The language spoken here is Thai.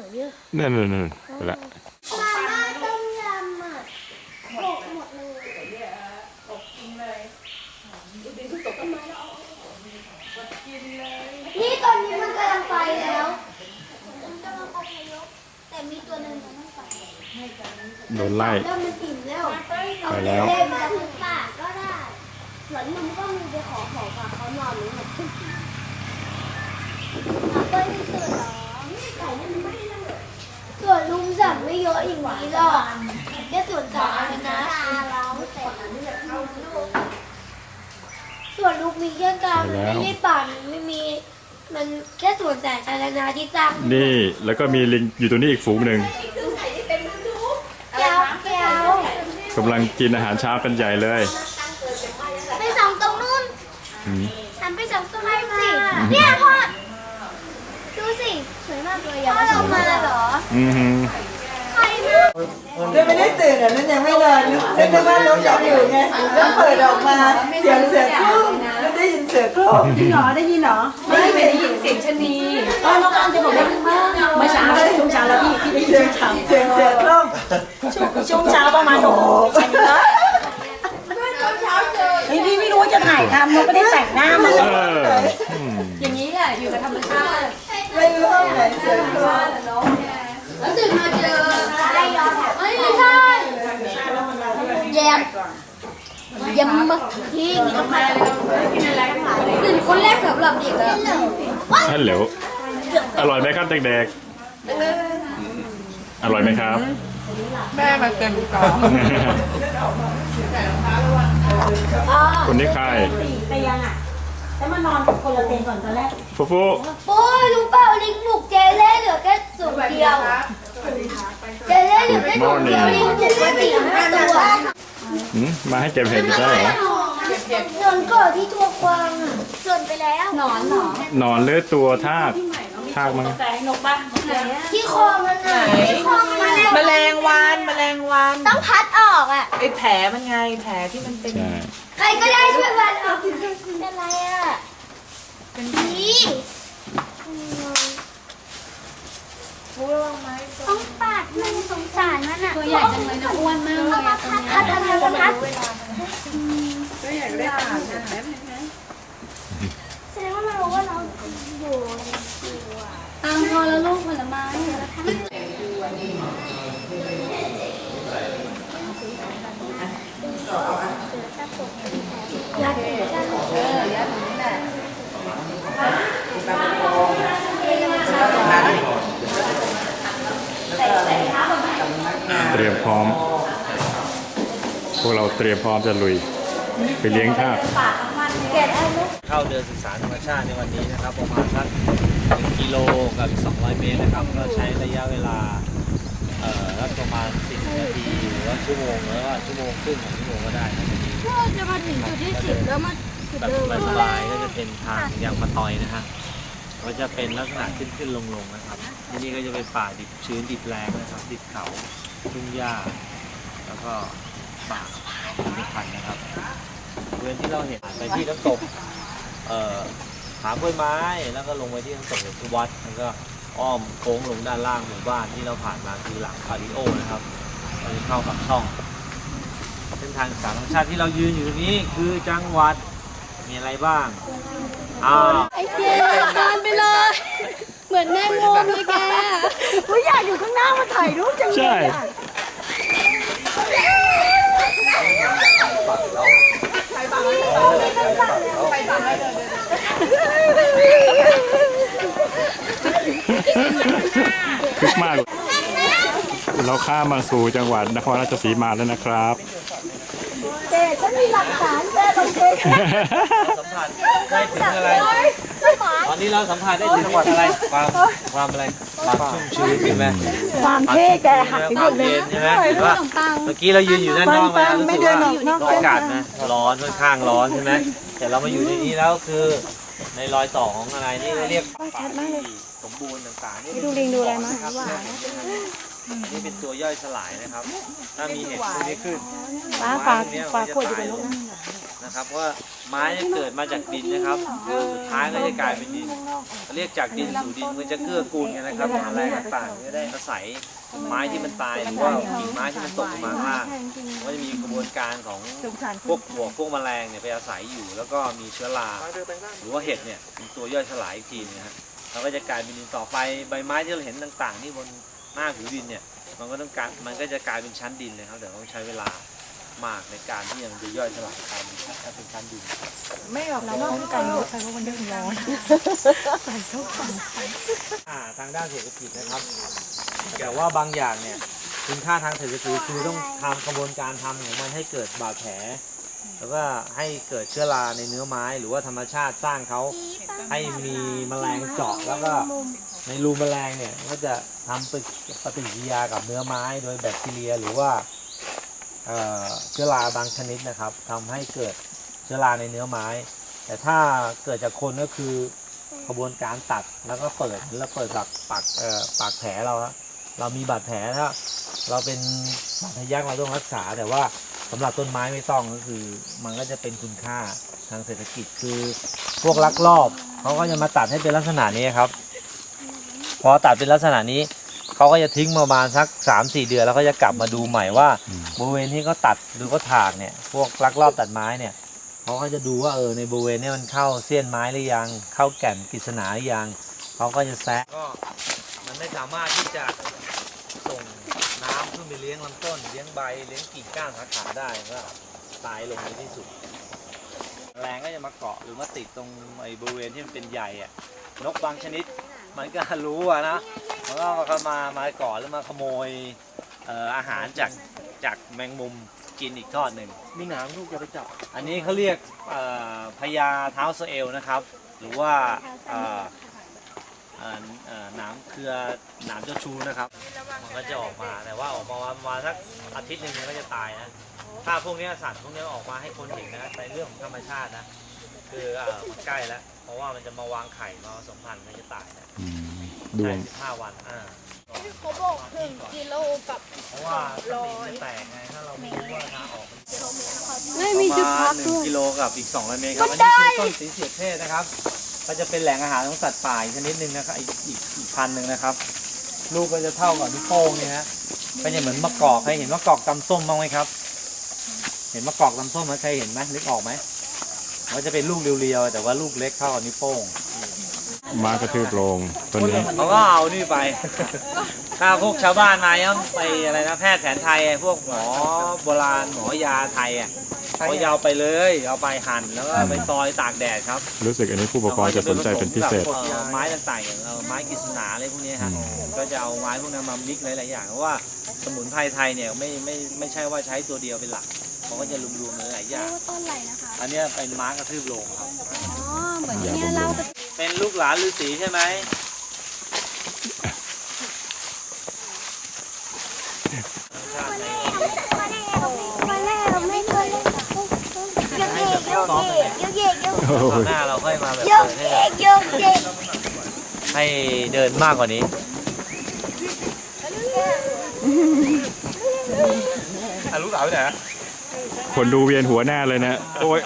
อยเยอะนั่นนั่นนั่นไปละมาม่าต้มยำอะโขลกหมดเลย นี่ตอนนี้มันกำลังไปแล้วมันกำลังอพยพแต่มีตัวหนึ่งมันต้องไปโดนไล่แล้วมันอิ่มแล้วไปแล้ว เล่นมาถึงป่าก็ได้ส่วนมันก็มีไปขอของกับเขานอนหรือหมดทุกทีเปิ้ลไม่ตื่นหรอไก่นั่นไม่ได้เลย ส่วนลุงสั่งไม่เยอะอย่างนี้หรอกแค่ส่วนสาธารณะส่วนลูกมีแค่กลางมันไม่ได้ป่ามันไม่มี มันแค่ส่วนสาธารณะที่สร้างนี่แล้วก็มีลิงอยู่ตัวนี้อีกฝูงหนึ่งแก้วแก้วกำลังกินอาหารเช้ากันใหญ่เลยไปสองตรงนู้นอืมหันไปสองตรงนู้นสิเนี่ยพ่อดูสิสวยมากเลยพ่อลงมาเหรอ อือหือใครมากยังไม่ได้ตื่นอะนั่นยังไม่นอนนึกนึกว่านกยังอยู่ไงแล้วเปิดออกมาเสียงเสือโคร่งแล้วได้ยินเสือโคร่งจริงเหรอได้ยินเหรอไม่ได้ได้ยินเสียงชะนีเออน้องอันจะบอกว่าเมื่อเช้าช่วงเช้าแล้วพี่พี่ได้ยินเสียงเสียงเสือโคร่งช่วงเช้าประมาณหกโมงเฮ้ยพี่ไม่รู้ว่าจะถ่ายทำเราไม่ได้แต่งหน้ามันเอออืมอย่างนี้แหละอยู่กับธรรมชาติไม่รู้ห้องไหนเสือโคร่งแล้วตื่นมาเจออะไรย้อนไม่ใช่ แยมยำมะทิ้งตื่นคนแรกสำหรับเด็กเลยฮัลโหลอร่อยไหมครับเด็กๆอร่อยไหมครับ แม่มาเต็มกล่องคนนี้ใครสี่เตียงอะแล้วมานอนคนละเตียงก่อนตอนแรกฟูฟูโอ้ยรู้เปล่าลิงบุกเจเล่เหลือแค่สูงเดียวเจเล่เหลือแค่สูงเดียวลิงบุกมาสี่ห้าตัว หืมมาให้เก็บเห็ดอีกแล้วเหรอนอนก่อที่ตัวกวางอะส่วนไปแล้วนอนเหรอหนอนหรือตัวทากทากมั้งแต่นกบ้าที่คอมันอะที่คอมันแมลงวันแมลงวันต้องพัดออกอะไอแผลมันไงแผลที่มันเป็นใช่ใครก็ได้ช่วยพัดออกเป็นอะไรอะเป็นดี ต้องปาดมันสงสารมันอะตัวใหญ่จังเลยนะอ้วนมากเลยเอามาพัดพัดพัดพัดพัดแสดงว่ามันรู้ว่าเราอยู่ในตัวตังพอแล้วลูกผลไม้ยัดยัด เตรียม พร้อม พวกเราเตรียมพร้อมจะลุย ไปเลี้ยงทากเข้าเดินศึกษาธรรมชาติในวันนี้นะครับ ประมาณสัก1กิโลกับอีก200 เมตรนะครับ ก็ใช้ระยะเวลาเอ่อสักประมาณ40นาทีหรือว่าชั่วโมงหรือว่าชั่วโมงครึ่งของชั่วโมงก็ได้ถ้าจะดีเราจะมาถึงจุดที่สิบแล้วมาจุดแบบเดิมสบายๆก็จะเป็นทางยางมะตอยนะฮะก็จะเป็นลักษณะขึ้นขึ้นลงลงๆนะครับ ที่นี่ก็จะเป็นป่าดิบชื้นดิบแรงนะครับ ดิบเขา ทุ่งหญ้าแล้วก็ป่าเป็นพันธ์นะครับบริเวณที่เราเห็นไปที่น้ำตกเอ่อผากล้วยไม้แล้วก็ลงไปที่น้ำตกหลวงพ่วัดแล้วก็อ้อมโค้งลงด้านล่างหมู่บ้านที่เราผ่านมาคือหลังคาริโอนะครับตอนนี้เข้ากับช่องเส้นทางสามธรรมชาติที่เรายืนอยู่ตรงนี้คือจังหวัดมีอะไรบ้างอ้าว ไอ้เจ๊เดินไปเลย เห มือนแม่งมเลยแกอุ้ยอยากอยู่ข้างหน้ามาถ่ายรูปจังเลยใช่อะคึกมาก เราข้ามมาสู่จังหวัดนครราชสีมาแล้วนะครับ เจ๊ฉันมีหลักฐานเจ๊ต้องเช็คสัมผัสได้ถึงอะไร ตอนนี้เราสัมผัสได้ถึงอะไร ความความอะไร ความชุ่มชื้นใช่ไหมความเท่แกหักไปคหมวามดเลยเย็นใช่ไหมเห็นว่าเมื่อกี้เรายืนอยู่ด้านนอกปัมางๆรู้ไม่สึกเดินว่าออกนอกอากาศนะร้อนค่อนข้างร้อนใช่ไหมแต่เรามาอยู่ในนี้แล้วคือ ในรอยต่อของอะไรนี่เรียกป่าที่สมบูรณ์ต่างๆนี่ดูลิงดูอะไรมานี่เป็นตัวย่อยสลายนะครับ ถ้ามีเห็ดพวกนี้ขึ้นป้าฝากฝากขวดอยู่กับนกนะนะ นะครับเพราะว่าไม้เนี่ยเกิดมาจากดินนะครับสุดท้ายก็จะกลายเป็นดินเรียกจากดินสู่ดินมันจะเกื้อกูลกันนะครับแมลงต่างๆจะได้อาศัยไม้ที่มันตายหรือว่ากิ่งไม้ที่มันตกลงมาข้างล่างมันจะมีกระบวนการของพวกหัวพวกแมลงเนี่ยไปอาศัยอยู่ แล้วก็มีเชื้อราหรือว่าเห็ดเนี่ยเป็นตัวย่อยสลายอีกทีนะฮะแล้วก็จะกลายเป็นดินต่อไปใบไม้ที่เราเห็นต่างๆที่บนหน้าผิวดินเนี่ยมันก็ต้องการมันก็จะกลายเป็นชั้นดินนะครับแต่ต้องใช้เวลา มากในการที่ยังจะย่อยสลายกายเป็นชั้นเป็นชั้นดินไม่ออกแล้วว่าไก่รถไฟว่ามันยังร้อนอ่าทางด้านเศรษฐกิจนะครับ แต่ว่าบางอย่างเนี่ยคุณค่าทางเศรษฐกิจคือต้องทำกระบวนการทำของมันให้เกิดบาดแผลแล้วก็ให้เกิดเชื้อราในเนื้อไม้หรือว่าธรรมชาติสร้างเขาให้มีแมลงเจาะแล้วก็ในรูแมลงเนี่ยก็จะทำปฏิปฏิกิริยากับเนื้อไม้โดยแบคทีเรียหรือว่า เชื้อราบางชนิดนะครับทำให้เกิดเชื้อราในเนื้อไม้ แต่ถ้าเกิดจากคนก็คือกระบวนการตัดแล้วก็เปิดแล้วเปิดจากปากเอ่อปากแผลเราเรามีบาดแผลถ้าเราเป็นบาดทะยักเราต้องรักษา แต่ว่าสำหรับต้นไม้ไม่ต้องก็คือ มันก็จะเป็นคุณค่าทางเศรษฐกิจคือพวกลักลอบเขาก็จะมาตัดให้เป็นลักษณะนี้ครับ พอตัดเป็นลักษณะนี้ เขาก็จะทิ้งประมาณสักสามสี่เดือนแล้วก็จะกลับมาดูใหม่ว่าบริเวณที่เขาตัดหรือเขาถากเนี่ยพวกลักลอบตัดไม้เนี่ยเขาก็จะดูว่าเออในบริเวณเนี้มันเข้าเสี้ยนไม้หรือยัง เข้าแก่นกฤษณาหรือยังเขาก็จะแซะก็มันไม่สามารถที่จะส่งน้ำขึ้นไปเลี้ยงลำต้น เลี้ยงใบเลี้ยงกิ่งก้านสาขาได้ก็ตายลงในที่สุด แรงก็จะมาเกาะหรือมาติดตรงไอ้บริเวณที่มันเป็นใยอะนกบางชนิด มันก็รู้อะนะ มันก็เขามามาเกาะแล้วมาขโมยเอ่ออาหารจากจากแมงมุมกินอีกทอดหนึ่ง มีหนามลูกจะไปจับ อันนี้เขาเรียกเอ่อพญาเท้าโซเอลนะครับ หรือว่าเอ่อเอ่อเอ่อหนามเครือหนามเจ้าชูนะครับ มันก็จะออกมาแต่ว่าออกมาประมาณสักอาทิตย์หนึ่งมันก็จะตายนะ ถ้าพวกเนี้ยสัตว์พวกเนี้ยออกมาให้คนเห็นนะในเรื่องของธรรมชาตินะ คือเอ่อมันใกล้แล้ว เพราะว่ามันจะมาวางไข่มาผสมพันธุ์มันจะตายนะ ดวใช่งสิบห้าวันอ่าเขาบอกถึงกิโลกับเพราะว่าถ้ามันแตกไงถ้าเราไม่รู้ว่าทางออกมันไม่มีจุดพักหนึ่ด้งวย กิโลกับอีก200เมตรครับอันนี้คือต้นสีเสียดเทศนะครับ ก็จะเป็นแหล่งอาหารของสัตว์ป่าอีกชนิดหนึ่งนะครับอีกอีกอีกพันธุ์หนึ่งนะครับ ลูกก็จะเท่ากับนิ้วโป้งเนี่ยฮะก็จะเหมือนมะกอกเคยเห็นมะกอกตำส้มบ้างไหมครับ เห็นมะกอกตำส้มไหมเคยเห็นไหมนึกออกไหมมันจะเป็นลูกเรียวๆแต่ว่าลูกเล็กเท่ากับนิ้วโป้ง มากระทืบโรงต้นนี้เขาก็เอานี่ไป ถ้าพวกชาวบ้านมาเนี่ยไปอะไรนะแพทย์แผนไทยอะพวกหมอโบราณหมอยาไทยอะเขาจะเอาไปเลยเอาไปหั่นแล้วก็ไปซอยตากแดดครับ รู้สึกอันนี้ผู้ปกครองจะสนใจเป็นพิเศษอ่อไม้ต่างๆอย่างเอ่อไม้กฤษณาอะไรพวกนี้ฮะก็จะเอาไม้พวกนั้นมามิกซ์หลายๆอย่างเพราะว่าสมุนไพรไทยเนี่ยไม่ไม่ไม่ใช่ว่าใช้ตัวเดียวเป็นหลักเขาก็จะรวมๆหลายๆอย่างต้นอะไรนะคะอันเนี้ยเป็นม้ากระทืบโลงครับอ๋อเหมือนที่เนี่ยเล่าไป เป็นลูกหลานฤาษีใช่ไหมมาแล้วไม่เคยเล่นโยกเยกโยกเยกโยกเยกโยกโอ้คราวยหน้าเราค่อยมาแบบโยเปิกดให้เยกโยกเยกให้เดินมากกว่านี้ อะลูกสาวไปไหนคนดูเวียนหัวแน่เลยนะ โอ้ย